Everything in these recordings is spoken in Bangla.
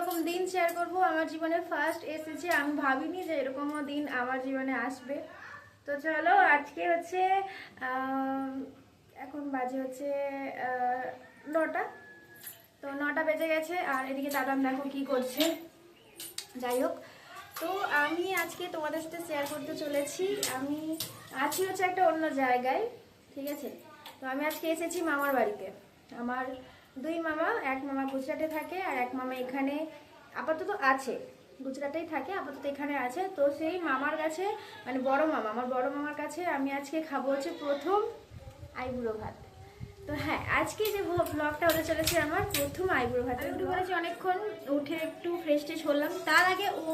অন্যরকম দিন শেয়ার করব। আমার জীবনে ফার্স্ট এসেছে, আমি ভাবিনি যে এরকমও দিন আমার জীবনে আসবে। তো চলো, আজকে হচ্ছে এখন বাজে হচ্ছে নটা। তো নটা বেজে গেছে, আর এদিকে দাদাম দেখো কি করছে। যাই হোক, তো আমি আজকে তোমাদের সাথে শেয়ার করতে চলেছি। আমি আছি হচ্ছে একটা অন্য জায়গায়, ঠিক আছে? তো আমি আজকে এসেছি মামার বাড়িতে। আমার দুই মামা এক মামা গুজরাটে থাকে আর এক মামা এখানে আপাতত আছে। গুজরাটেই থাকে আপাতত এখানে আছে। তো সেই মামার কাছে মানে বড় মামা আমার বড় মামার কাছে আমি আজকে খাব হচ্ছে প্রথম আইবুড়ো ভাত। তো হ্যাঁ আজকে যে ব্লগটা হতে চলেছে আমার প্রথম আইব্রো ভাত উঠে পড়েছি অনেকক্ষণ উঠে একটু ফ্রেশ ট্রেশ হলাম। তার আগে ও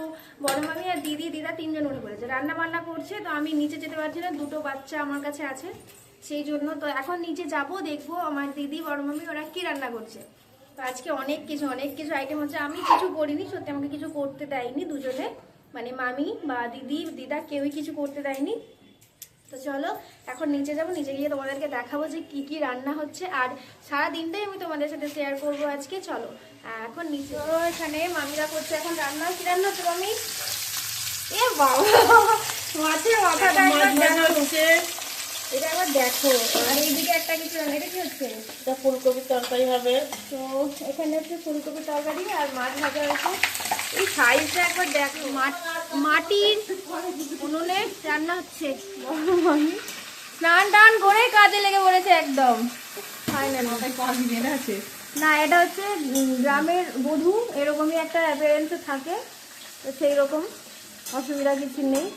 বড় মামি আর দিদি দিদা তিনজন উঠে পড়েছে। রান্না বান্না করছে তো আমি নিচে যেতে পারছি না দুটো বাচ্চা আমার কাছে আছে। সেই জন্য তো এখন নিচে যাব দেখব। আমার দিদি বড় মামি ওরা কি রান্না করছে? তো আজকে অনেক কিছু অনেক কিছু আইটেম হচ্ছে। আমি কিছু করিনি সত্যি আমাকে কিছু করতে দেয়নি দুজনে। মানে মামি বা দিদি দিদা কেউই কিছু করতে দেয়নি। তো চলো এখন নিচে যাব নিচে গিয়ে তোমাদেরকে দেখাবো যে কি কি রান্না হচ্ছে। আর সারা দিনটাই আমি তোমাদের সাথে শেয়ার করব আজকে চলো। এখন নিচে এখানে মামিরা করছে। এখন রান্না কি রান্না হচ্ছে মামি? এ বাবা মাছের মাথাটা এটা একবার দেখো আর এইদিকে একটা কিছু রান্না এটা কি হচ্ছে? এটা ফুলকপির তরকারি হবে। তো এখানে হচ্ছে ফুলকপি তরকারি আর মাছ ভাজা হয়েছে। এই সাইজটা একবার দেখো। মাট- মাটির উনুনে রান্না হচ্ছে। মামি স্নান টান করে কাজে লেগে পড়েছে একদম। ফাইনাল না এটা হচ্ছে গ্রামের বধূ এরকমই একটা অ্যাপিয়ারেন্সে থাকে। তো সেই রকম অসুবিধা কিছু নেই।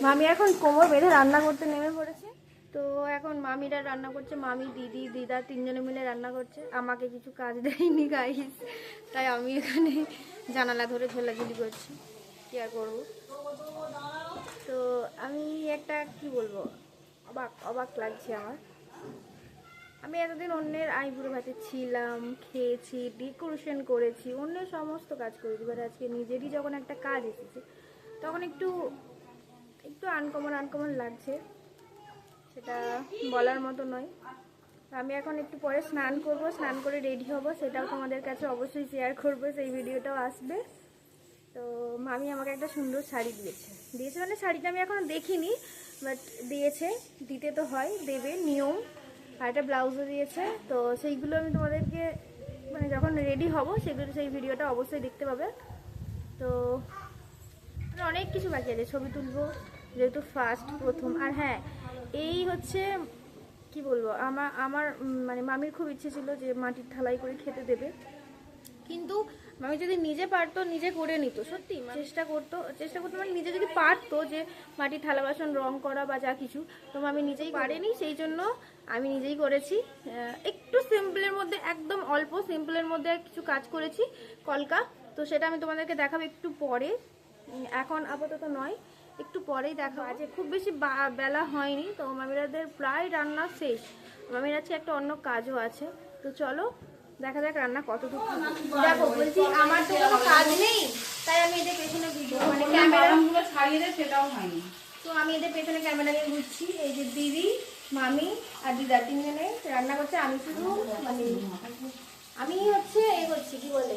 মামি এখন কোমর বেঁধে রান্না করতে নেমে পড়েছে। তো এখন মামিরা রান্না করছে, মামি, দিদি, দিদা তিনজনে মিলে রান্না করছে। আমাকে কিছু কাজ দেয়নি গাইস তাই আমি এখানে জানালা ধরে ঝোলাঝুলি করছি। কি আর করব? তো আমি একটা কি বলব? অবাক অবাক লাগছে আমার। আমি এতদিন অন্যের আইবুড়ো ভাতে ছিলাম, খেয়েছি ডেকোরেশন করেছি, অন্যের সমস্ত কাজ করেছি। এবার আজকে নিজেরই যখন একটা কাজ এসেছে, তখন একটু একটু আনকমন আনকমন লাগছে। সেটা বলার মতো নয়। আমি এখন একটু পরে স্নান করব, স্নান করে রেডি হব, সেটাও তোমাদের কাছে অবশ্যই শেয়ার করব, সেই ভিডিওটাও আসবে। তো মামি আমাকে একটা সুন্দর শাড়ি দিয়েছে। দিয়েছে মানে শাড়িটা আমি এখনও দেখিনি বাট দিয়েছে, দিতে তো হয়, দেবে, নিয়ম। আর একটা ব্লাউজও দিয়েছে, তো সেইগুলো আমি তোমাদেরকে মানে যখন রেডি হব, সেগুলো সেই ভিডিওটা অবশ্যই দেখতে পাবে। তো আর অনেক কিছু বাকি আছে, ছবি তুলবো, যেহেতু ফার্স্ট প্রথম। আর হ্যাঁ এই হচ্ছে কি বলব আমার আমার মানে মামির খুব ইচ্ছে ছিল যে মাটির থালাই করে খেতে দেবে। কিন্তু মামি যদি নিজে পারতো নিজে করে নিত সত্যি চেষ্টা করতো চেষ্টা করতো মানে নিজে যদি পারতো যে মাটির থালা বাসন রং করা বা যা কিছু তো মামি নিজেই পারেনি সেই জন্য আমি নিজেই করেছি। একটু সিম্পলের মধ্যে একদম অল্প সিম্পলের মধ্যে কিছু কাজ করেছি কলকা। তো সেটা আমি তোমাদেরকে দেখাবো একটু পরে। এখন আপাতত নয়। একটু পরেই দেখা আছে খুব বেশি বা- বেলা হয়নি তো মামিরাদের প্রায় রান্না শেষ। মামির আছে একটা অন্য কাজও আছে। তো চলো দেখা যাক রান্না কতটুকু হবে। দেখো বলছি আমার তো কোনো কাজ নেই তাই আমি এদের পেছনে ভিডিও মানে ক্যামেরা বাদামগুলো ছাড়িয়ে দেয় সেটাও হয়নি। তো আমি এদের পেছনে ক্যামেরা নিয়ে ঘুরছি। এই যে দিদি মামি আর দিদা তিনজনে রান্না করছে। আমি শুধু মানে আমি হচ্ছে এ করছি কি বলে?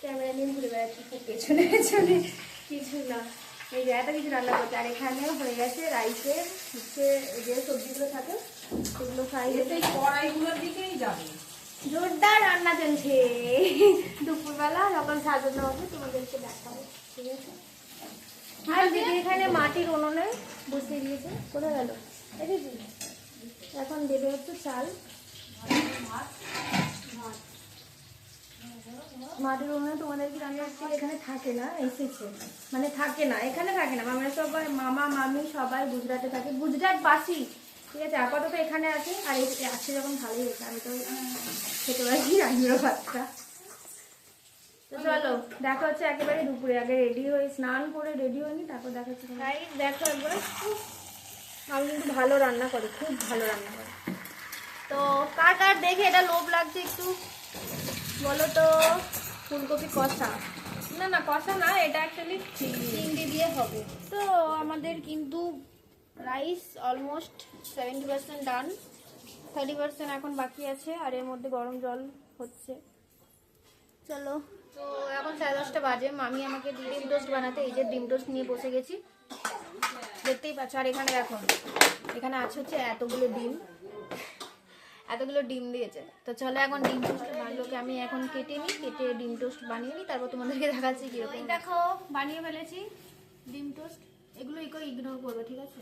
ক্যামেরা নিয়ে ঘুরে বেড়াচ্ছি খুব পেছনে পেছনে। কিছু না। এই যে এত কিছু রান্না করছে আর এখানেও হয়ে গেছে রাইসের হচ্ছে যে সবজিগুলো থাকে সেগুলো ফ্রাই হয়েছে এই কড়াইগুলোর দিকেই যাবে। জোরদার রান্না চলছে। দুপুরবেলা যখন সাজানো হবে তোমাদেরকে দেখাবো। ঠিক আছে? আর দিদি এখানে মাটির উনুনে বসিয়ে দিয়েছে। কোথায় গেল? এখন দেবে হচ্ছে চাল। ভাত। মাটির উনুনে তোমাদের কি রান্না এখানে থাকে না এসেছে। মানে থাকে না এখানে থাকে না। মামারা সবাই মামা মামি সবাই গুজরাটে থাকে। গুজরাট বাসি ঠিক আছে আপাতত এখানে আছে। আর আসছে যখন ভালোই হয়েছে আমি তো খেতে পারি আমিও ভাতটা। তো চলো দেখা হচ্ছে একেবারে দুপুরে। আগে রেডি হয়ে স্নান করে রেডি হয়নি তারপর দেখা হচ্ছে দেখো একবার। আমি কিন্তু ভালো রান্না করে খুব ভালো রান্না করে। তো কার কার দেখে এটা লোভ লাগছে একটু? বলো তো, ফুলকপি কষা। না না, কষা না, এটা অ্যাকচুয়ালি চিংড়ি দিয়ে হবে। তো আমাদের কিন্তু rice almost seventy percent done thirty percent এখন বাকি আছে, আর এর মধ্যে গরম জল হচ্ছে। চলো। তো এখন সাড়ে দশটা বাজে, মামি আমাকে ডিম টোস্ট বানাতে, এই যে ডিম টোস্ট নিয়ে বসে গেছি। দেখতেই পাচ্ছ, আর এখানে দেখো, এখানে আছে হচ্ছে এতগুলো ডিম। এতগুলো ডিম দিয়েছে। তো চলো এখন ডিম টোস্ট বানালোকে আমি এখন কেটে নিই, কেটে ডিম টোস্ট বানিয়ে নিই, তারপর তোমাদেরকে দেখাচ্ছি কীরকম দেখো, বানিয়ে ফেলেছি ডিম টোস্ট। এগুলো ইকো ইগনোর করবে, ঠিক আছে?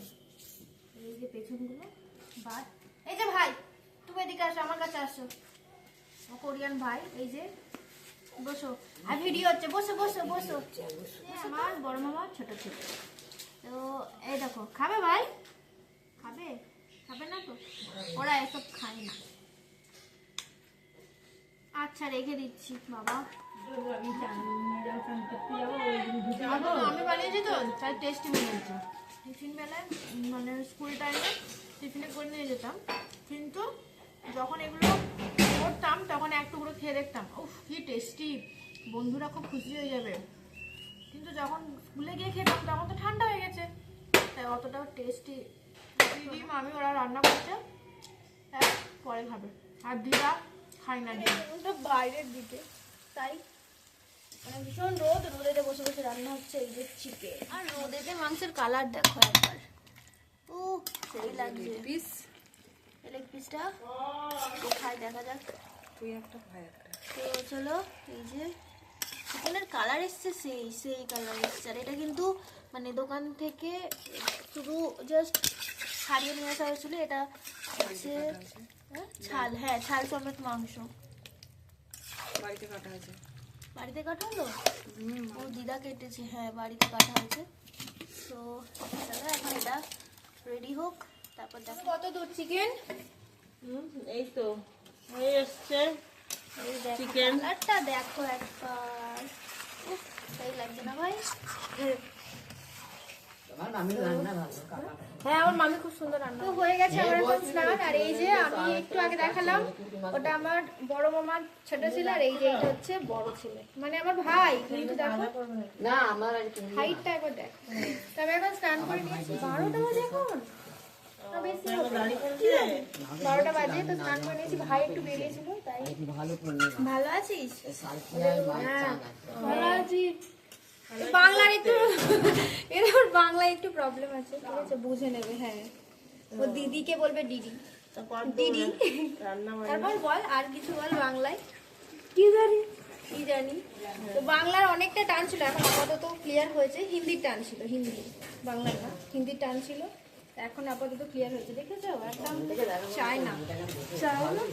এই যে পেছনগুলো, বাদ। এই যে ভাই, তুমি এদিকে আসো, আমার কাছে আসো। কোরিয়ান ভাই, এই যে, বসো। আর ভিডিও হচ্ছে, বসো বসো বসো। এই আমার বড় মামা, ছোট ছোট। তো এই দেখো, খাবে ভাই খাবে খাবে না তো ওরা এসব খায় না আচ্ছা রেখে দিচ্ছি, বাবা। আমি বানিয়েছি তো, তাই টেস্টি বানিয়েছি। টিফিন বেলায় মানে স্কুল টাইমে টিফিনে করে নিয়ে যেতাম। কিন্তু যখন এগুলো করতাম, তখন এক টুকরো খেয়ে দেখতাম, উফ, কি টেস্টি বন্ধুরা খুব খুশি হয়ে যাবে। কিন্তু যখন স্কুলে গিয়ে খেতাম, তখন তো ঠান্ডা হয়ে গেছে। তাই অতটাও টেস্টি দিদি, মামি, ওরা রান্না করছে হ্যাঁ পরে খাবে। আর দিদা? খাই না ওটা বাইরের দিকে তাই? মানে ভীষণ রোদ রোদেতে বসে বসে রান্না হচ্ছে এই যে চিকেন আর রোদেতে মাংসের কালার দেখো একবার। ও সেই লাগছে। পিস লেগ পিসটা খাই দেখা যাক। তুই একটা ভাই একটা। তো চলো এই যে চিকেনের কালার এসছে সেই সেই কালার এসছে। আর এটা কিন্তু মানে দোকান থেকে শুধু জাস্ট ছাড়িয়ে নিয়ে আসা হয়েছিল এটা হচ্ছে ছাল হ্যাঁ ছাল সমেত মাংস। বাড়িতে কাটা আছে বাড়িতে কাটা হলো? ও দিদা কেটেছে হ্যাঁ বাড়িতে কাটা হয়েছে। তো চলো এখন এটা রেডি হোক তারপর দেখো। কত দূর চিকেন এই তো হয়ে এসছে। Chicken. কালারটা দেখো একবার। উফ, সেই লাগছে না ভাই। হ্যাঁ আমার মামি খুব সুন্দর রান্না তো হয়ে গেছে আমার এখন স্নান আর এই যে আমি একটু আগে দেখালাম ওটা আমার বড় মামার ছোট ছিল আর এই যে এইটা হচ্ছে বড় ছেলে। মানে আমার ভাই কিন্তু দেখো। না আমার হাইটটা একবার দেখ। তবে এখন স্নান করে নিয়েছি। বারোটা বাজে এখন। না, বেশি হবে। বারোটা বাজে তো স্নান করে নিয়েছি। ভাই একটু বেরিয়েছিল তাই। ভালো আছিস? হ্যাঁ ভালো আছি। বাংলার একটু এরকম বাংলায় একটু প্রবলেম আছে ঠিক আছে? বুঝে নেবে হ্যাঁ। ও দিদিকে বলবে দিদি। দিদি। তারপর বল আর কিছু বল বাংলায়। কি জানি? কি জানি? তো বাংলার অনেকটা টান ছিল এখন আপাতত ক্লিয়ার হয়েছে। হিন্দির টান ছিল হিন্দি। বাংলার না হিন্দির টান ছিল। এখন আপাতত ক্লিয়ার হয়েছে দেখেছ? একদম চায় না চায় না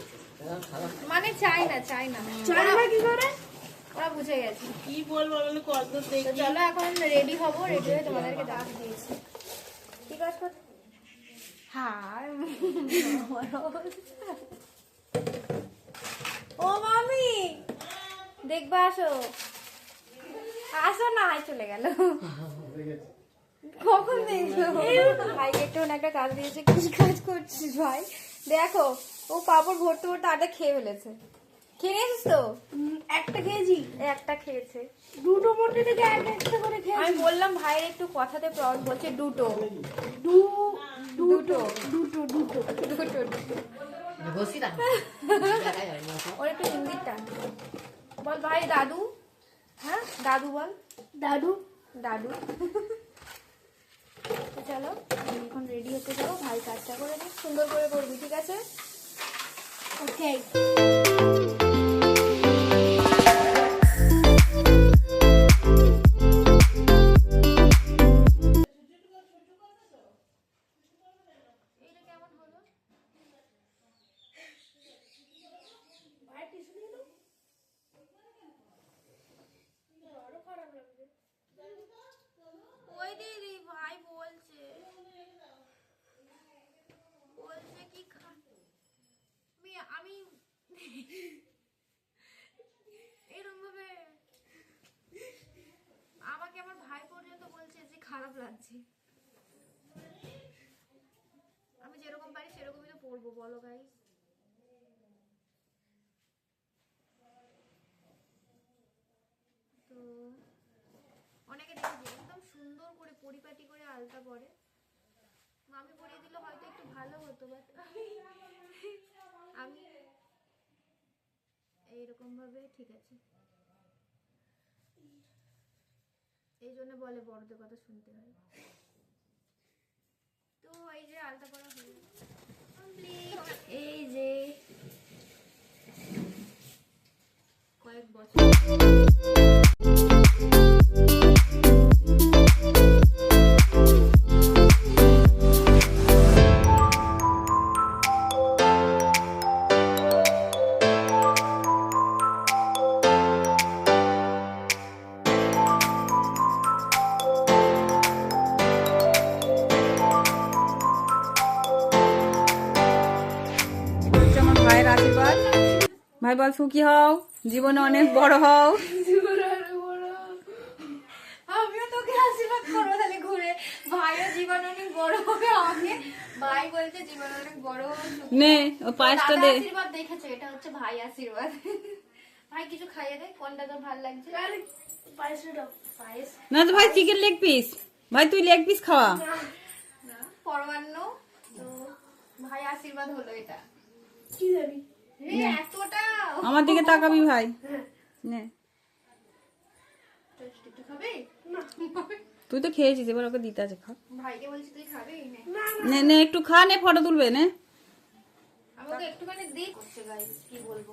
মানে চায় না চায় না চায় না কি করে? ওরা বুঝে গেছে। কি বলব বলে কত চলো এখন রেডি হব রেডি হয়ে তোমাদেরকে ডাক দিয়েছি। ঠিক আছে হাই ও মামি! দেখবা আসো। আসো না হাই চলে গেল। কখন দেখল? একটা কাজ দিয়েছে কি কাজ করছিস ভাই। দেখো ও পাপড় ভরতে ভরতে আটা খেয়ে ফেলেছে। খেয়ে নিয়েছিস তো? একটা খেয়েছি। একটা খেয়েছে। দুটো মোটে থেকে একটা একটা করে খেয়েছি। আমি বললাম ভাইয়ের একটু কথাতে প্রবলেম বলছে দুটো। দু দুটো দুটো। দুটো দুটো। ওর একটু হিন্দির টান। বল ভাই দাদু? হ্যাঁ দাদু বল। দাদু? দাদু। চলো এখন রেডি হতে যাব। ভাই কাজটা করে নিই সুন্দর করে করবি ঠিক আছে? ওকে আমি এরকম ভাবে আমাকে আমার ভাই পর্যন্ত বলছে যে খারাপ লাগছে। আমি যেরকম পারি সেরকমই তো পড়ব, বলো গাইস তো অনেকে দেখেছি একদম সুন্দর করে পরিপাটি করে আলতা পরে। মামি পরিয়ে দিলে হয়তো একটু ভালো হতো বাট হবে ঠিক আছে। এই জন্য বলে বড়দের কথা শুনতে হয়। তো এই যে আলতা করা হয়ে এই যে কয়েক বছর ভাই বল সুখী হও। জীবনে অনেক বড় হও। আমিও তোকে আশীর্বাদ করব তাহলে ঘুরে। ভাইও জীবন অনেক বড় হবে আমাকে ভাই বলছে জীবন অনেক বড় নে ও পায়েসটা দে। আশীর্বাদ দেখেছ এটা হচ্ছে ভাই আশীর্বাদ। ভাই কিছু খাইয়ে দে কোনটা তোর ভালো লাগছে? পায়েস পায়েস? না তো ভাই চিকেন লেগ পিস ভাই তুই লেগ পিস খাওয়া। না। পরমান্ন। তো ভাই আশীর্বাদ হলো এটা। কি জানি? আমার দিকে তাকাবি ভাই। নে। তুই তো খেয়েছিস এবার ওকে দিতে আছে খা। নে। একটু খা নে ফটো তুলবে নে। আমাকে একটুখানি গাইস কি বলব?